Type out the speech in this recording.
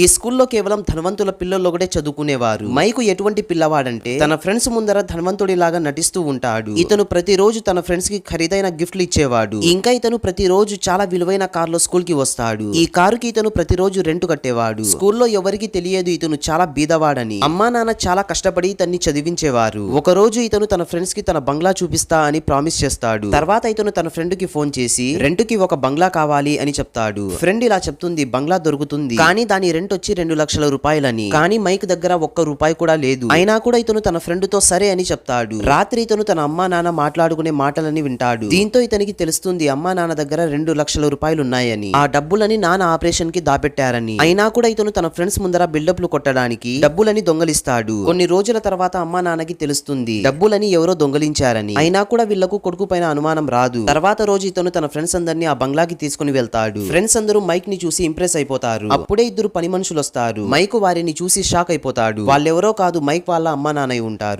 ఈ స్కూల్లో కేవలం ధనవంతుల పిల్లలు ఒకటే చదువుకునేవారు. మైకు ఎటువంటి పిల్లవాడంటే తన ఫ్రెండ్స్ ముందర ధనవంతుడిలాగా నటిస్తూ ఉంటాడు. ఇతను ప్రతిరోజు తన ఫ్రెండ్స్కి ఖరీదైన గిఫ్ట్లు ఇచ్చేవాడు. ఇంకా ఇతను ప్రతిరోజు చాలా విలువైన కారులో స్కూల్కి వస్తాడు. ఈ కారుకి ఇతను ప్రతిరోజు రెంట్ కట్టేవాడు. స్కూల్లో ఎవరికి తెలియదు ఇతను చాలా బీదవాడని. అమ్మా నాన్న చాలా కష్టపడి ఇతన్ని చదివించేవారు. ఒక రోజు ఇతను తన ఫ్రెండ్స్కి తన బంగ్లా చూపిస్తా అని ప్రామిస్ చేస్తాడు. తర్వాత ఇతను తన ఫ్రెండ్కి ఫోన్ చేసి రెంట్కి ఒక బంగ్లా కావాలి అని చెప్తాడు. ఫ్రెండ్ ఇలా చెప్తుంది బంగ్లా దొరుకుతుంది. కానీ దాని రెంట్ వచ్చి రెండు లక్షల రూపాయలని. కానీ మైక్ దగ్గర ఒక్క రూపాయి కూడా లేదు. అయినా కూడా ఇతను తన ఫ్రెండ్తో సరే అని చెప్తాడు. రాత్రి ఇతను తన అమ్మా నాన్న మాట్లాడుకునే మాటలని వింటాడు. దీంతో ఇతనికి తెలుస్తుంది అమ్మా నాన్న దగ్గర రెండు లక్షల రూపాయలు ఉన్నాయని ఆ డబ్బులని నాన్న ఆపరేషన్కి దాపెట్టారని. అయినా కూడా ఇతను తన ఫ్రెండ్స్ ముందర బిల్డప్లు కొట్టడానికి డబ్బులని దొంగలిస్తాడు. కొన్ని రోజుల తర్వాత అమ్మా నాన్నకి తెలుస్తుంది డబ్బులని ఎవరో దొంగలించారని. అయినా కూడా వీళ్ళకు కొడుకు పైన అనుమానం రాదు. తర్వాత రోజు ఇతను తన ఫ్రెండ్స్ అందరినీ ఆ బంగ్లాకి తీసుకుని వెళ్తాడు. ఫ్రెండ్స్ అందరూ మైక్ని చూసి ఇంప్రెస్ అయిపోతారు. అప్పుడే ఇద్దరు పని మనుషులు వస్తారు మైక్ వారిని చూసి షాక్ అయిపోతాడు వాళ్ళెవరో కాదు మైక్ వాళ్ళ అమ్మా నాన్నయ్య ఉంటారు.